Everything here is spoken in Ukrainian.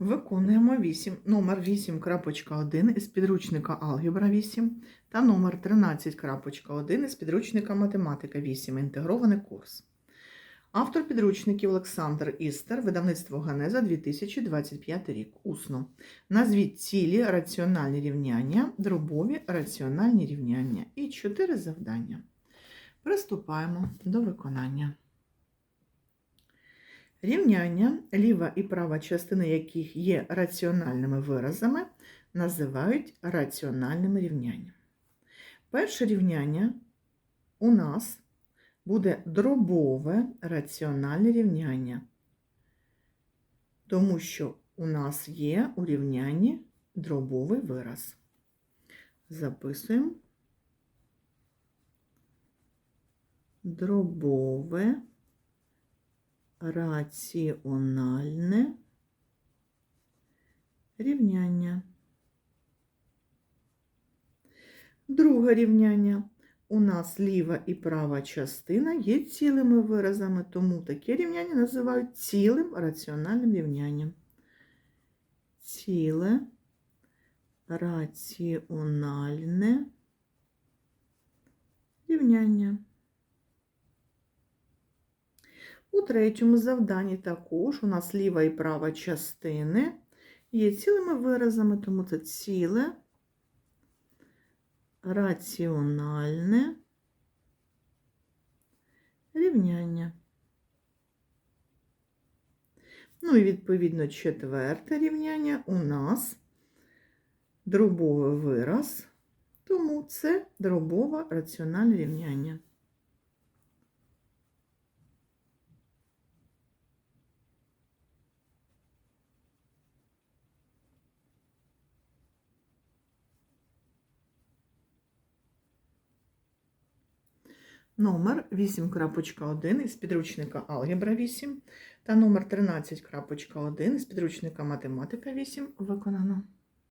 Виконуємо 8, номер 8.1 із підручника Алгебра 8 та номер 13.1 із підручника Математика 8. Інтегрований курс. Автор підручників Олександр Істер, видавництво Ганеза 2025 рік. Усно. Назвіть цілі раціональні рівняння, дробові раціональні рівняння і 4 завдання. Приступаємо до виконання. Рівняння, ліва і права частини яких є раціональними виразами, називають раціональними рівняннями. Перше рівняння у нас буде дробове раціональне рівняння, тому що у нас є у рівнянні дробовий вираз. Записуємо дробове раціональне рівняння. Друге рівняння. У нас ліва і права частина є цілими виразами, тому таке рівняння називають цілим раціональним рівнянням. Ціле раціональне рівняння. У третьому завданні також у нас ліва і права частини є цілими виразами, тому це ціле раціональне рівняння. Ну і відповідно четверте рівняння у нас дробовий вираз, тому це дробове раціональне рівняння. Номер 8.1 із підручника Алгебра 8 та номер 13.1 із підручника Математика 8 виконано.